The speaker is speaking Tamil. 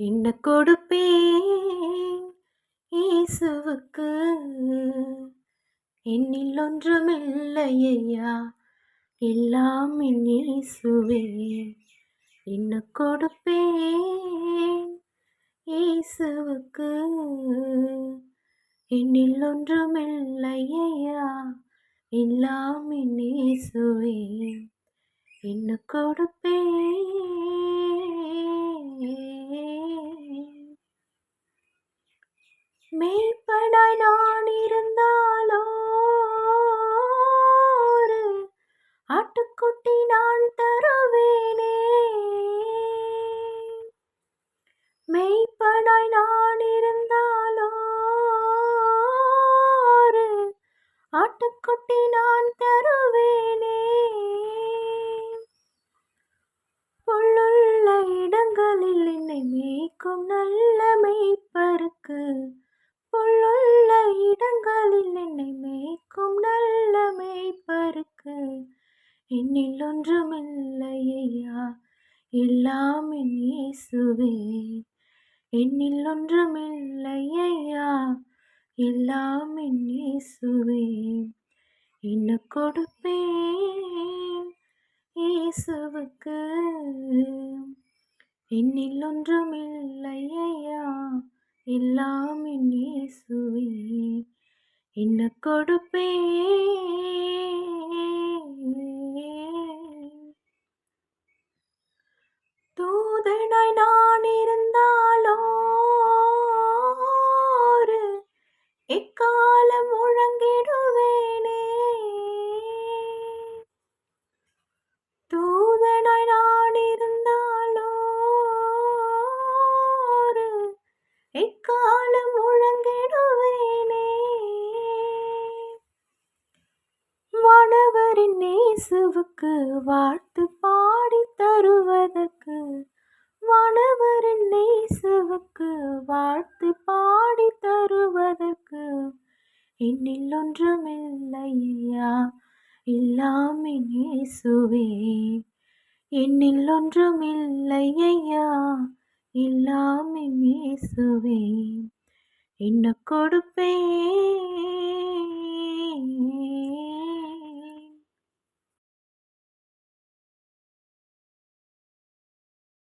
என்ன கொடுப்பேன் இயேசுவுக்கு? என்னில் ஒன்றுமில்லையா எல்லாம் என் இயேசுவே. என்ன கொடுப்பேன் இயேசுவுக்கு? என்னில் ஒன்றுமில்லையா எல்லாம் என் இயேசுவே. என்ன கொடுப்பேன் மேய்ப்பனாய் நான் இருந்தாலோ ஒரு ஆட்டுக்குட்டி நான் தருவேனே மெய்ப்பனாய் நான் இருந்தாலோ ஆட்டுக்குட்டி நான் தருவேனே. புல்லுள்ள இடங்களில் என்னை மேய்க்கும் நல்ல மெய்ப்பருக்கு. புல்லுள்ள இடங்களில் என்னை மேய்க்கும் நல்ல மேய்ப்பருக்கு. என்னில் ஒன்றுமில்லையா எல்லாம் என் இயேசுவே. என்னில் ஒன்றுமில்லை ஐயா எல்லாம் என் இயேசுவே என்ன கொடுப்பேன் இயேசுவுக்கு. என்னில் ஒன்றுமில்லை ஐயா எல்லாம் என் இயேசுவே என்ன கொடுப்பேன் வானவரின் நேசுவுக்கு வாழ்த்து பாடி தருவதற்கு வானவரின் நேசுவுக்கு வாழ்த்து பாடி தருவதற்கு என்னில் ஒன்றுமில்லையா இல்லாமே நேசுவே என்னில் ஒன்றுமில்லையா இல்லாமே நேசுவே என்ன கொடுப்பேன்?